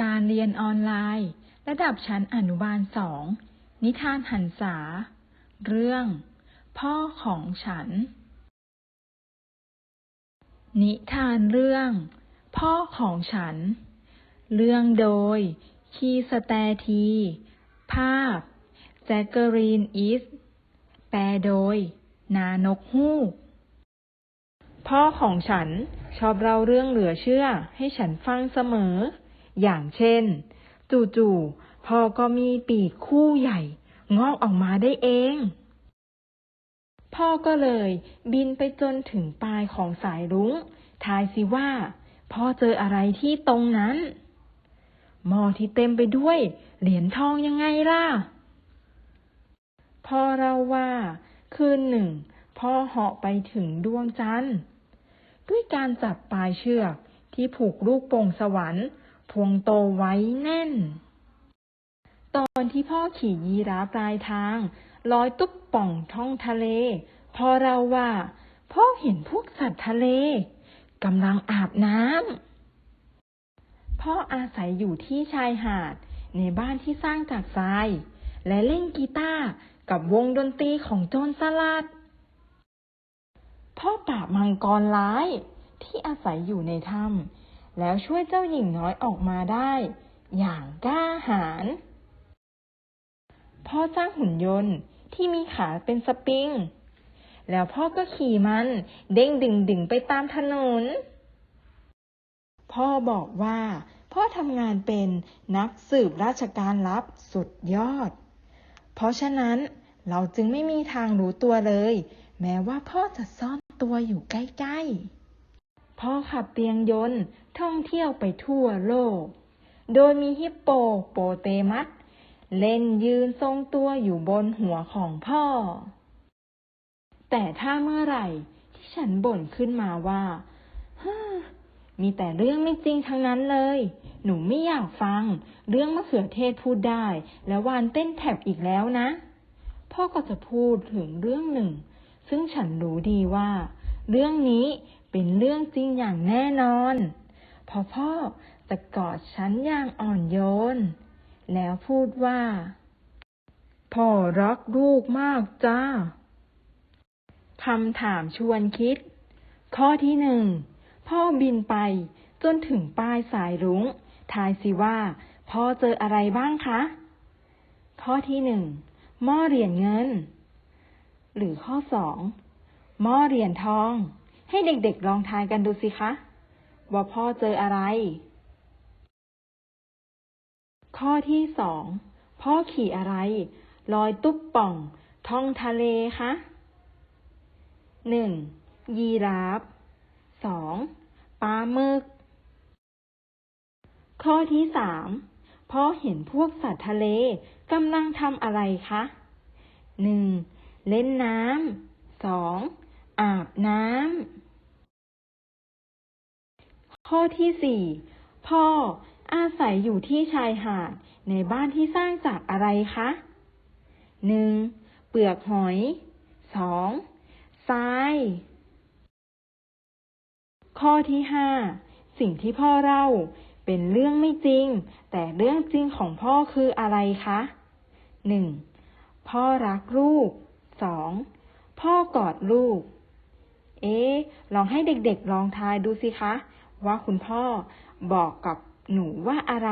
การเรียนออนไลน์ ระดับชั้นอนุบาลสอง นิทานหันษา เรื่อง พ่อของฉัน นิทานเรื่อง พ่อของฉัน เรื่องโดย คีสแตที ภาพ แจ็คเกอรีนอิส แปลโดย นานกฮูก พ่อของฉันชอบเล่าเรื่องเหลือเชื่อให้ฉันฟังเสมอ อย่างเช่น จู่ๆพ่อก็มีปีกคู่ใหญ่ งอกออกมาได้เอง พ่อก็เลยบินไปจนถึงปลายของสายรุง้ง ทายสิว่า พ่อเจออะไรที่ตรงนั้นหม้อที่เต็มไปด้วย เหรียญทองยังไงล่ะ พ่อเราว่า คืนหนึ่ง พ่อเหาะไปถึงดวงจันทร์ ด้วยการจับปลายเชือกที่ผูกลูกโป่งสวรรค์ พวงโตไว้แน่น ตอนที่พ่อขี่ยีราฟปลายทางลอยตุ๊บป่องท้องทะเล พอเราว่า พ่อเห็นพวกสัตว์ทะเลกำลังอาบน้ำพ่ออาศัยอยู่ที่ชายหาดในบ้านที่สร้างจากทราย และเล่นกีตาร์กับวงดนตรีของโจรสลัด พ่อปราบมังกรร้ายที่อาศัยอยู่ในถ้ำ แล้วช่วยเจ้าหญิงน้อยออกมาได้ อย่างกล้าหาญพ่อสร้างหุ่นยนต์ที่มีขาเป็นสปริง แล้วพ่อก็ขี่มัน เด้งดึงดึงไปตามถนน พ่อบอกว่า พ่อทำงานเป็นนักสืบราชการลับสุดยอด เพราะฉะนั้นเราจึงไม่มีทางรู้ตัวเลย แม้ว่าพ่อจะซ่อนตัวอยู่ใกล้ ๆ พ่อขับเตียงยนต์ท่องเที่ยวไปทั่วโลก โดยมีฮิปโปโปเตมัสเล่นยืนทรงตัวอยู่บนหัวของพ่อ แต่ถ้าเมื่อไหร่ที่ฉันบ่นขึ้นมาว่าฮ่ามีแต่เรื่องไม่จริงทั้งนั้นเลย หนูไม่อยากฟัง เรื่องมะเขือเทศพูดได้ แล้ววานเต้นแถบอีกแล้วนะ พ่อก็จะพูดถึงเรื่องหนึ่ง ซึ่งฉันรู้ดีว่า เรื่องนี้ เป็นเรื่องจริงอย่างแน่นอนพอพ่อจะกอดฉันอย่างอ่อนโยน แล้วพูดว่า พ่อรักลูกมากจ้าคำถามชวนคิด ข้อที่หนึ่งพ่อบินไปจนถึงปลายสายรุง้ง ทายสิว่า พ่อเจออะไรบ้างคะ ข้อที่หนึ่งหม้อเหรียญเงิน หรือข้อสองหม้อเหรียญทอง ให้เด็กๆลองทายกันดูสิคะ ว่าพ่อเจออะไร ข้อที่สองพ่อขี่อะไร ลอยตุ๊บป่อง ท่องทะเลคะหนึ่งยีราฟสองปลาหมึก ข้อที่สามพ่อเห็นพวกสัตว์ทะเลกำลังทำอะไรคะหนึ่งเล่นน้ำสอง อาบน้ำ ข้อที่สี่พ่ออาศัยอยู่ที่ชายหาดในบ้านที่สร้างจากอะไรคะหนึ่งเปลือกหอยสองทราย ข้อที่ห้าสิ่งที่พ่อเล่าเป็นเรื่องไม่จริง แต่เรื่องจริงของพ่อคืออะไรคะหนึ่งพ่อรักลูกสองพ่อกอดลูก เอ๊ลองให้เด็กๆลองทายดูสิคะ ว่าคุณพ่อบอกกับหนูว่าอะไร